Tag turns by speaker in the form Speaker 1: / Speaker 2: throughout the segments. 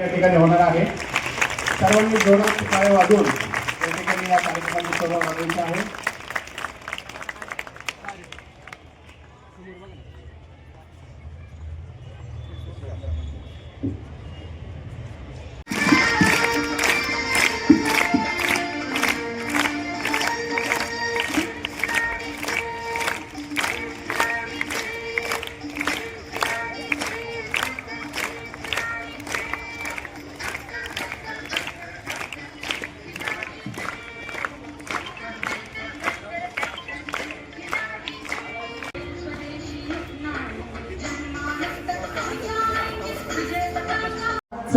Speaker 1: या ठिकाणी होणार आहे. सर्वांनी जोरात टाळ्या वाजवून या ठिकाणी या कार्यक्रमाची सुरुवात वाढवायची आहे.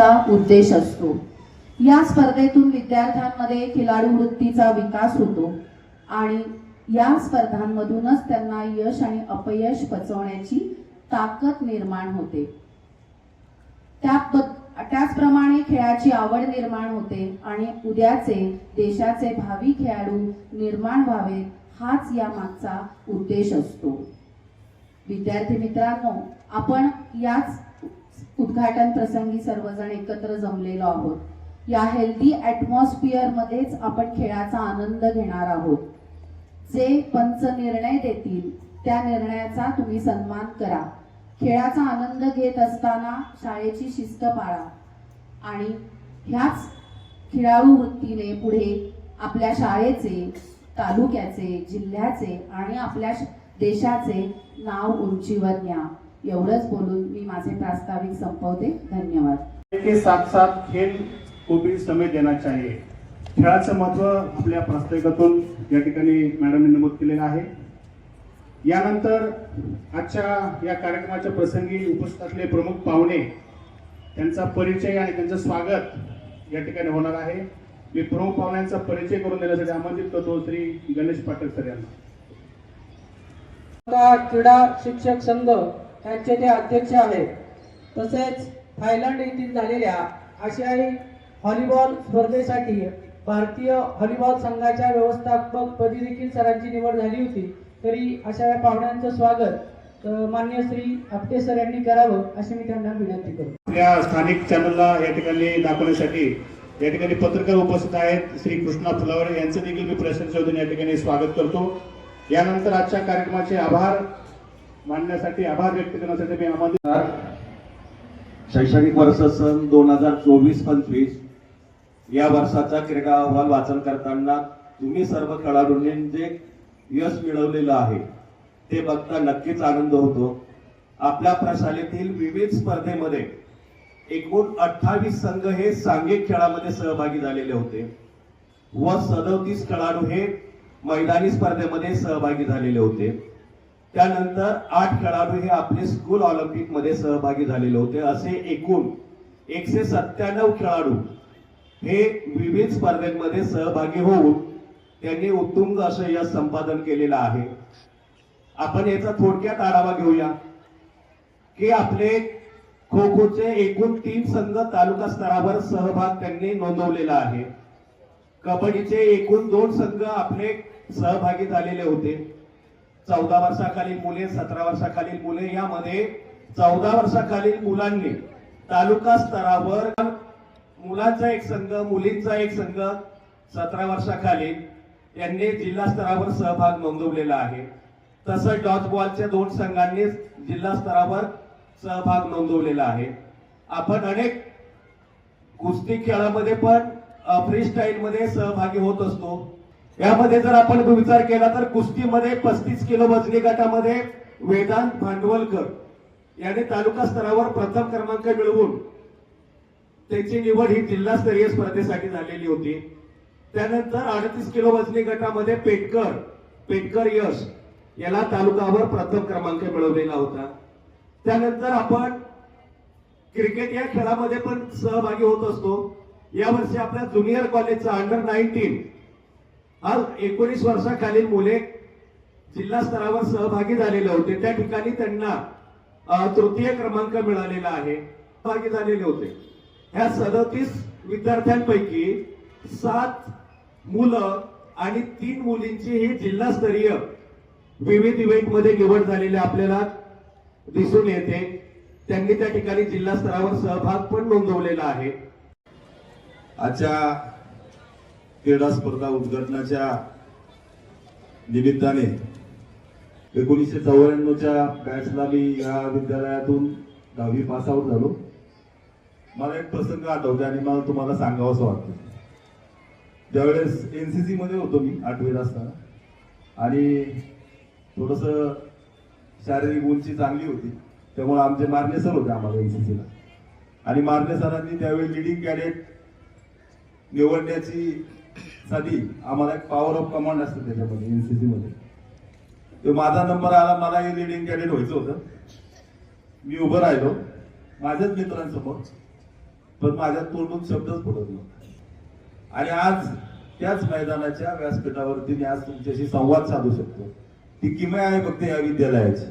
Speaker 2: स्पर्धेचा उद्देश असतो. या स्पर्धेतून विद्यार्थ्यांमध्ये खिलाडू वृत्तीचा विकास होतो आणि या स्पर्धांमधूनच त्यांना यश आणि अपयश पचवण्याची ताकद निर्माण होते. त्या- त्याचप्रमाणे खेळाची आवड निर्माण होते आणि उद्याचे देशाचे भावी खेळाडू निर्माण व्हावे हाच या मागचा उद्देश असतो. विद्यार्थी मित्रांनो आपण याच उद्घाटन प्रसंगी सर्वजण एकत्र जमलेलो आहोत. या हेल्दी ऍटमॉस्फिअर मध्येच आपण खेळाचा आनंद घेणार आहोत. जे पंच निर्णय देतील त्या निर्णयाचा तुम्ही सन्मान करा. खेळाचा आनंद घेत असताना शाळेची शिस्त पाळा. आणि ह्याच खेळाडू वृत्तीने पुढे आपल्या शाळेचे तालुक्याचे जिल्ह्याचे आणि आपल्या देशाचे नाव उंचीवर न्या. एवढंच बोलून मी माझे प्रास्ताविक संपवते. धन्यवाद.
Speaker 1: के साथ साथ खेल को भी समय देना चाहिए. खेळाचं महत्त्व आपल्या प्रास्ताविकातून या ठिकाणी मॅडमने नमूद केलेलं आहे. यानंतर आजच्या या कार्यक्रमाच्या प्रसंगी उपस्थित असलेले प्रमुख पाहुणे त्यांचा परिचय आणि त्यांचं स्वागत या ठिकाणी होणार आहे. मी प्रमुख पाहुण्यांचा परिचय करून देण्यासाठी आमंत्रित करतो श्री गणेश पाठक सर यांना.
Speaker 3: क्रीडा शिक्षक संघ त्यांचे ते अध्यक्ष आहेत. तसेच थायलंड येथील झालेल्या आशियाई हॉलीबॉल स्पर्धेसाठी भारतीय हॉलीबॉल संघाच्या व्यवस्थापक पदी देखील सरांची निवड झाली होती. तरी अशा या पाहुण्यांचं स्वागत मान्य श्री आपटे सर यांनी करावं अशी मी त्यांना विनंती करतो.
Speaker 1: आपल्या स्थानिक चॅनलला या ठिकाणी दाखवण्यासाठी या ठिकाणी पत्रकार उपस्थित आहेत श्री कृष्णा फुलावरे. यांचं देखील मी प्रशंसा चौधरी या ठिकाणी स्वागत करतो. यानंतर आजच्या कार्यक्रमाचे आभार. मांडण्यासाठी आभार व्यक्त करण्यासाठी मी आमंत्रित
Speaker 4: शैक्षणिक वर्ष सन दोन हजार चोवीस पंचवीस या वर्षाचा क्रीडा अहवाल वाचन करताना तुम्ही सर्व खेळाडूंनी जे यश मिळवलेलं आहे ते बघता नक्कीच आनंद होतो. आपल्या प्रशालेतील विविध स्पर्धेमध्ये एकूण अठ्ठावीस संघ हे सांघिक खेळामध्ये सहभागी झालेले होते व सदोतीस खेळाडू हे मैदानी स्पर्धेमध्ये सहभागी झालेले होते. त्यानंतर आठ खेळाडू हे आपले स्कूल ऑलिम्पिकमध्ये सहभागी झालेले होते. असे एकूण एकशे सत्त्याण्णव खेळाडू हे विविध स्पर्धांमध्ये सहभागी होऊन त्यांनी उत्तुंग असं यश संपादन केलेलं आहे. आपण याचा थोडक्यात आढावा घेऊया की आपले खो खोचे एकूण तीन संघ तालुका स्तरावर सहभाग त्यांनी नोंदवलेला आहे. कबड्डीचे एकूण दोन संघ आपले सहभागी झालेले होते. चौदा वर्षाखालील मुले सतरा वर्षाखालील मुले यामध्ये चौदा वर्षाखालील मुलांनी तालुका स्तरावर मुलांचा एक संघ मुलींचा एक संघ सतरा वर्षाखालील यांनी जिल्हा स्तरावर सहभाग नोंदवलेला आहे. तसंच डॉट बॉलच्या दोन संघांनी जिल्हा स्तरावर सहभाग नोंदवलेला आहे. आपण अनेक कुस्ती खेळामध्ये पण फ्री स्टाईलमध्ये सहभागी होत असतो. यामध्ये जर आपण विचार केला तर कुस्तीमध्ये पस्तीस किलो वजनी गटामध्ये वेदांत भांडवलकर याने तालुका स्तरावर प्रथम क्रमांक मिळवून त्याची निवड ही जिल्हास्तरीय स्पर्धेसाठी झालेली होती. त्यानंतर अडतीस किलो वजनी गटामध्ये पेटकर पेटकर यश याला तालुकावर प्रथम क्रमांक मिळवलेला होता. त्यानंतर आपण क्रिकेट या खेळामध्ये पण सहभागी होत असतो. यावर्षी आपल्या ज्युनियर कॉलेजचा अंडर नाईन्टीन आज एकोणीस वर्षाखालील मुले जिल्हा स्तरावर सहभागी झालेले होते. त्या ठिकाणी त्यांना तृतीय क्रमांक मिळालेला आहे. सहभागी झालेले होते. ह्या सदतीस विद्यार्थ्यांपैकी सात मुलं आणि तीन मुलींची ही जिल्हास्तरीय विविध इव्हेंटमध्ये निवड झालेली आपल्याला दिसून येते.
Speaker 5: त्यांनी त्या ठिकाणी जिल्हा स्तरावर सहभाग पण नोंदवलेला आहे. आजच्या क्रीडा स्पर्धा उद्घाटनाच्या निमित्ताने एकोणीसशे चौऱ्याण्णवच्या बॅचला मी या विद्यालयातून दहावी पास आउट झालो. मला एक प्रसंग आठवते आणि मला तुम्हाला सांगावं असं वाटतं त्यावेळेस सी मध्ये होतो मी आठवीत असताना. आणि थोडस शारीरिक उंची चांगली होती. त्यामुळे आमचे मारणे सर होते आम्हाला एन सी सीला आणि मारणे सरांनी त्यावेळी लिडिंग कॅडेट निवडण्याची साधी आम्हाला एक पॉवर ऑफ कमांड असतं त्याच्यामध्ये यू सी सीमध्ये तो माझा नंबर आला मला हे लिडिंग कॅडेट व्हायचं होतं. मी उभं राहिलो माझ्याच मित्रांसमोर पण माझ्या तोंडून शब्दच पडत नव्हता. आणि आज त्याच मैदानाच्या व्यासपीठावरती मी आज तुमच्याशी संवाद साधू शकतो. ती किमया आहे फक्त या विद्यालयाची.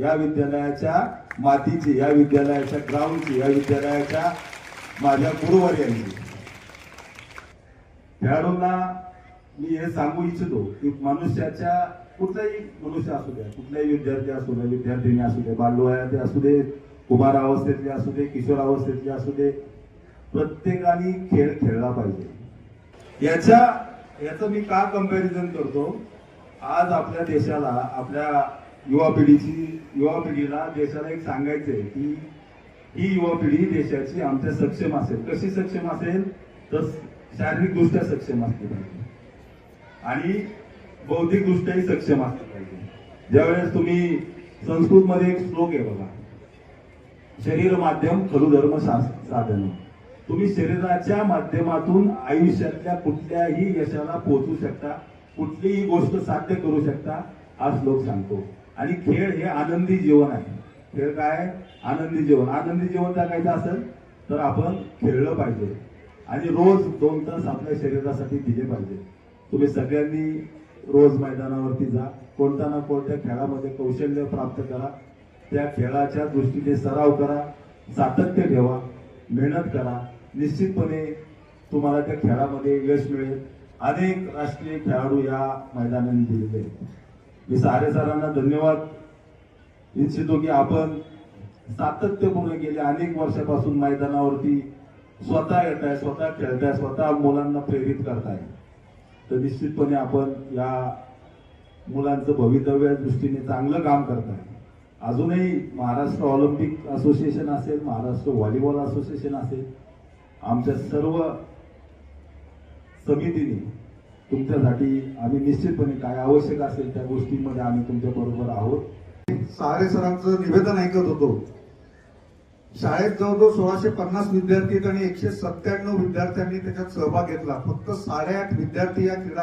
Speaker 5: या विद्यालयाच्या मातीची या विद्यालयाच्या ग्राउंडची या विद्यालयाच्या माझ्या गुरुवर्यांची खेळाडूंना मी हे सांगू इच्छितो की मनुष्याच्या कुठलाही मनुष्य असू द्या कुठलाही विद्यार्थी असू द्या विद्यार्थिनी असू दे बालवयाचे असू दे कुमार अवस्थेतले असू दे किशोर अवस्थेतले असू दे प्रत्येकाने खेळ खेळला पाहिजे. याच्या याचं मी का कंपॅरिझन करतो? आज आपल्या देशाला आपल्या युवा पिढीची युवा पिढीला देशाला एक सांगायचंय की ही युवा पिढी देशाची आमच्या सक्षम असेल. कशी सक्षम असेल? तर शारीरिकदृष्ट्या सक्षम असली पाहिजे. आणि बौद्धिकदृष्ट्याही सक्षम असली पाहिजे. ज्यावेळेस तुम्ही संस्कृतमध्ये एक श्लोक आहे बघा. शरीर माध्यम खलु धर्म साधन. तुम्ही शरीराच्या माध्यमातून आयुष्यातल्या कुठल्याही यशाला पोहोचू शकता. कुठलीही गोष्ट साध्य करू शकता हा श्लोक सांगतो. आणि खेळ हे आनंदी जीवन आहे. खेळ काय? आनंदी जीवन. आनंदी जीवन जगायचं असेल तर आपण खेळलं पाहिजे. आणि रोज दोन तास आपल्या शरीरासाठी दिले पाहिजे. तुम्ही सगळ्यांनी रोज मैदानावरती जा. कोणत्या ना कोणत्या खेळामध्ये कौशल्य प्राप्त करा. त्या खेळाच्या दृष्टीने सराव करा. सातत्य ठेवा. मेहनत करा. निश्चितपणे तुम्हाला त्या खेळामध्ये यश मिळेल. अनेक राष्ट्रीय खेळाडू या मैदानाने दिलेले आहेत. मी सारे सरांना धन्यवाद. इच्छितो की आपण सातत्यपूर्ण गेल्या अनेक वर्षापासून मैदानावरती स्वतः येत आहे स्वतः खेळताय स्वतः मुलांना प्रेरित करताय. तर निश्चितपणे आपण या मुलांचं भवितव्या दृष्टीने चांगलं काम करताय. अजूनही महाराष्ट्र ऑलिम्पिक असोसिएशन असेल महाराष्ट्र व्हॉलीबॉल असोसिएशन असेल आमच्या सर्व समितीने तुमच्यासाठी आम्ही निश्चितपणे काय आवश्यक असेल त्या गोष्टींमध्ये आम्ही तुमच्या बरोबर आहोत.
Speaker 6: सारे सरांचं निवेदन ऐकत होतो. शाळेत जवळजवळ सोळाशे पन्नास विद्यार्थी आणि एकशे सत्त्याण्णव विद्यार्थ्यांनी त्याच्यात सहभाग घेतला. फक्त साडेआठ विद्यार्थी या क्रीडा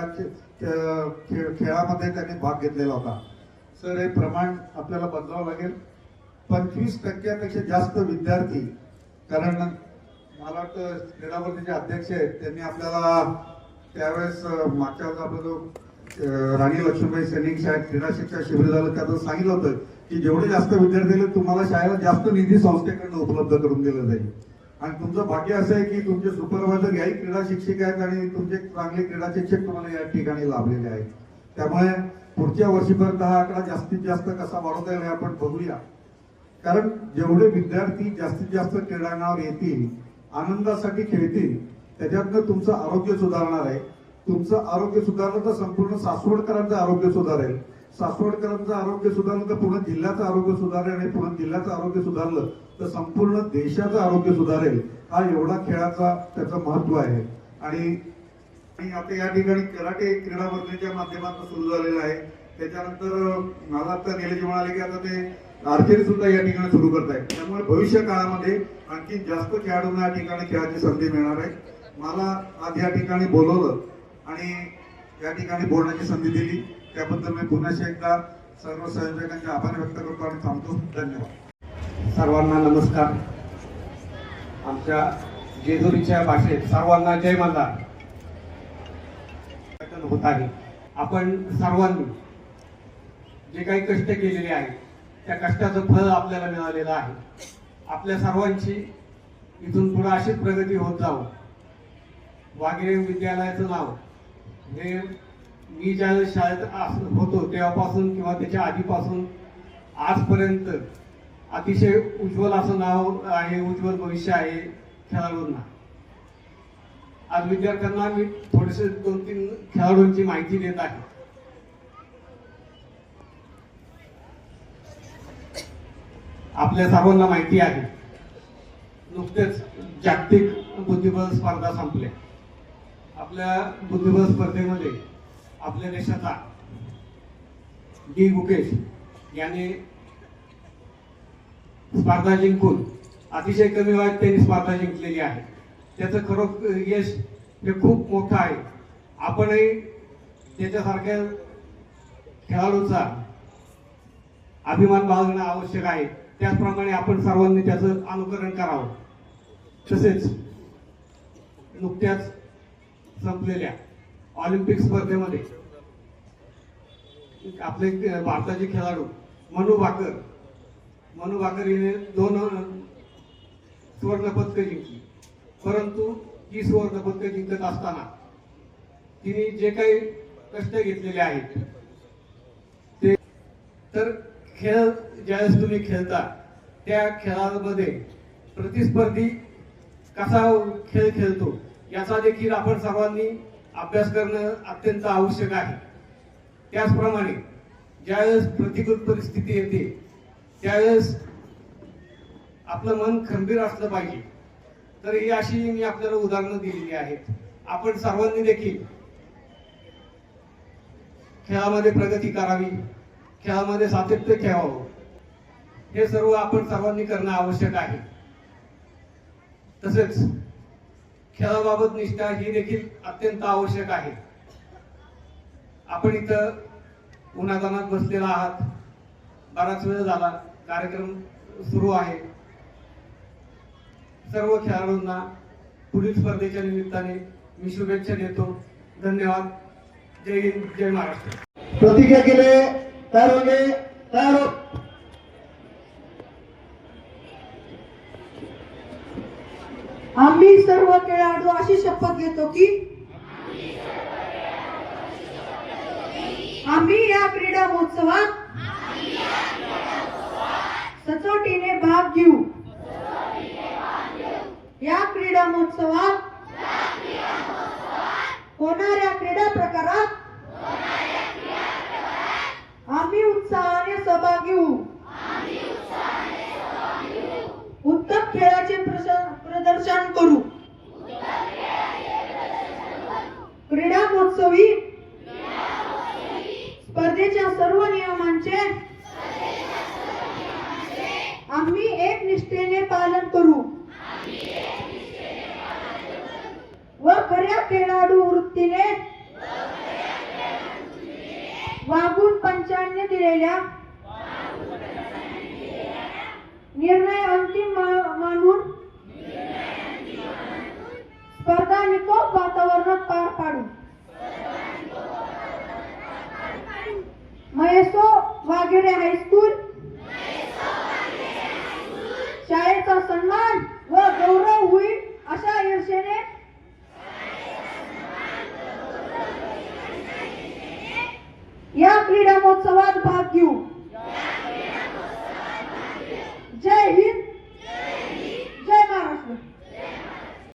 Speaker 6: खेळ- खेळामध्ये त्यांनी भाग घेतलेला होता. सर हे प्रमाण आपल्याला बदलावं लागेल. पंचवीस टक्क्यापेक्षा जास्त विद्यार्थी कारण मला वाटतं क्रीडावरती जे अध्यक्ष आहेत त्यांनी आपल्याला त्यावेळेस मागच्या आपला जो राणी लक्ष्मीबाई सैनिक शाळेत क्रीडा शिक्षा शिबिर झालं त्यात सांगितलं होतं. की जेवढे जास्त विद्यार्थी तुम्हाला शाळेला जास्त निधी संस्थेकडनं उपलब्ध करून दिलं जाईल. आणि तुमचं भाग्य असं आहे की तुमचे सुपरवायझर याही क्रीडा शिक्षक आहेत आणि तुमचे चांगले क्रीडा शिक्षक तुम्हाला या ठिकाणी लाभलेले आहेत. त्यामुळे पुढच्या वर्षीपर्यंत हा आकडा जास्तीत जास्त कसा वाढवता येईल हे आपण बघूया. कारण जेवढे विद्यार्थी जास्तीत जास्त क्रीडांगणावर येतील आनंदासाठी खेळतील त्याच्यातनं तुमचं आरोग्य सुधारणार आहे. तुमचं आरोग्य सुधारलं तर संपूर्ण सासवडकरांचं आरोग्य सुधारेल. सासवडकरांचं आरोग्य सुधारलं तर पूर्ण जिल्ह्याचं आरोग्य सुधारेल आणि पूर्ण जिल्ह्याचं आरोग्य सुधारलं तर संपूर्ण देशाचं आरोग्य सुधारेल. हा एवढा खेळाचा त्याचं महत्त्व आहे. आणि आता या ठिकाणी कराटे क्रीडा वर्धनेच्या माध्यमातून सुरू झालेलं आहे. त्याच्यानंतर मला आता निलेजी म्हणाले की आता ते आर्चरी सुद्धा या ठिकाणी सुरू करत आहे त्यामुळे भविष्य काळामध्ये आणखी जास्त खेळाडूंना या ठिकाणी खेळाची संधी मिळणार आहे. मला आज या ठिकाणी बोलवलं आणि या ठिकाणी बोलण्याची संधी दिली. त्याबद्दल मी पुन्हा एकदा सर्व संयोजकांचे आभार व्यक्त करतो आणि थांबतो. धन्यवाद.
Speaker 7: सर्वांना नमस्कार. आमच्या जेजुरीच्या भाषेत सर्वांना जय मल्हार होत आहे. आपण सर्वांनी जे काही कष्ट केलेले आहेत त्या कष्टाचं फळ आपल्याला मिळालेलं आहे. आपल्या सर्वांची इथून पुढे अशीच प्रगती होत जावं. वाघेरे विद्यालयाचं नाव हे मी ज्यावेळेस शाळेत अस- होतो तेव्हापासून किंवा त्याच्या आधीपासून आजपर्यंत अतिशय उज्ज्वल असं नाव आहे उज्ज्वल भविष्य आहे खेळाडूंना. आज विद्यार्थ्यांना मी थोडेसे दोन तीन खेळाडूंची माहिती देत आहे. आपल्या सर्वांना माहिती आहे. नुकतेच जागतिक बुद्धिबळ स्पर्धा संपल्या आपल्या बुद्धिबळ स्पर्धेमध्ये आपल्या देशाचा डी. गुकेश याने स्पर्धा जिंकून अतिशय कमी वयात त्यांनी स्पर्धा जिंकलेली आहे. त्याचं खरं यश हे खूप मोठं आहे. आपणही त्याच्यासारख्या खेळाडूचा अभिमान बाळगणं आवश्यक आहे. त्याचप्रमाणे आपण सर्वांनी त्याचं अनुकरण करावं. तसेच नुकत्याच संपलेल्या ऑलिम्पिक स्पर्धेमध्ये. आपले भारताचे खेळाडू मनु भाकर. मनु भाकर हिने दोन सुवर्णपदकं जिंकली. परंतु ही सुवर्णपदकं जिंकत असताना तिने जे काही कष्ट घेतलेले आहेत ते तर खेळ ज्यावेळेस तुम्ही खेळता त्या खेळामध्ये प्रतिस्पर्धी कसा खेळ खेळतो याचा देखील आपण सर्वांनी अभ्यास करणं अत्यंत आवश्यक आहे. त्याचप्रमाणे ज्यावेळेस प्रतिकूल परिस्थिती येते त्यावेळेस आपलं मन खंबीर असलं पाहिजे. तर ही अशी मी आपल्याला उदाहरणं दिलेली आहेत. आपण सर्वांनी देखील खेळामध्ये प्रगती करावी खेळामध्ये सातत्य ठेवावं. हे सर्व आपण सर्वांनी करणं आवश्यक आहे. तसेच खेळाबाबत निष्ठा ही देखील अत्यंत आवश्यक आहे. आपण इथं उन्हादानात बसलेला आहात. बराच वेळ झाला. कार्यक्रम सुरू आहे. सर्व खेळाडूंना पुढील स्पर्धेच्या निमित्ताने मी शुभेच्छा देतो. धन्यवाद. जय हिंद. जय महाराष्ट्र.
Speaker 8: प्रतिज्ञा केले. तयार होगे तयार
Speaker 3: आम्ही सर्व खेळाडू अशी शपथ घेतो की आम्ही या क्रीडा महोत्सवात सचोटीने भाग घेऊ. या क्रीडा महोत्सवात होणाऱ्या क्रीडा प्रकारात आम्ही उत्साहाने सहभाग घेऊ उत्तम खेळाचे प्रश- प्रदर्शन करू. क्रीडा महोत्सवी स्पर्धेच्या सर्व नियमांचे आम्ही एक निष्ठेने पालन करू. व खऱ्या खेळाडू वृत्तीने वागून पंचांनी दिलेल्या निर्णय अंतिम मा- मानून स्पर्धा निकोप वातावरणात पार पाडू. महेसो वाघेरे हायस्कूल